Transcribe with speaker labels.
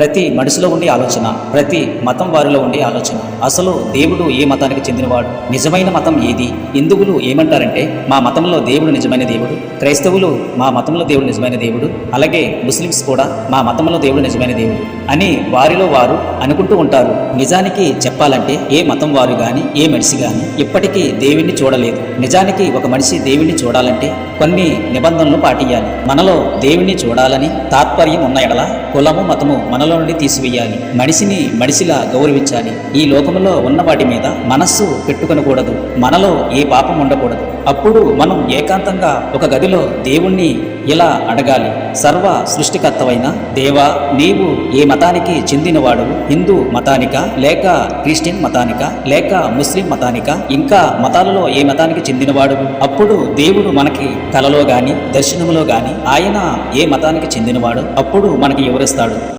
Speaker 1: ప్రతి మనిషిలో ఉండే ఆలోచన ప్రతి మతం వారిలో ఉండే ఆలోచన. అసలు దేవుడు ఏ మతానికి చెందినవాడు? నిజమైన మతం ఏది? హిందువులు ఏమంటారంటే మా మతంలో దేవుడు నిజమైన దేవుడు క్రైస్తవులు మా మతంలో దేవుడు నిజమైన దేవుడు అలాగే ముస్లిమ్స్ కూడా మా మతంలో దేవుడు నిజమైన దేవుడు అని వారిలో వారు అనుకుంటూ ఉంటారు. నిజానికి చెప్పాలంటే ఏ మతం వారు కానీ ఏ మనిషి కానీ ఇప్పటికీ దేవుణ్ణి చూడలేదు. నిజానికి ఒక మనిషి దేవుణ్ణి చూడాలంటే కొన్ని నిబంధనలు పాటించాలి. మనలో దేవుణ్ణి చూడాలని తాత్పర్యం ఉన్న ఎడల కులము మతము మనలో నుండి తీసివేయాలి. మనిషిని మనిషిలా గౌరవించాలి. ఈ లోకంలో ఉన్న వాటి మీద మనస్సు పెట్టుకొనకూడదు. మనలో ఏ పాపం ఉండకూడదు. అప్పుడు మనం ఏకాంతంగా ఒక గదిలో దేవుణ్ణి ఇలా అడగాలి? సర్వ సృష్టికర్తవైన దేవా నీవు ఏ మతానికి చెందినవాడు? హిందూ మతానిక? లేక క్రిస్టియన్ మతానిక? లేక ముస్లిం మతానిక? ఇంకా మతాలలో ఏ మతానికి చెందినవాడు? అప్పుడు దేవుడు మనకి కలలో గాని దర్శనములో గాని ఆయన ఏ మతానికి చెందినవాడు? అప్పుడు మనకి వివరిస్తాడు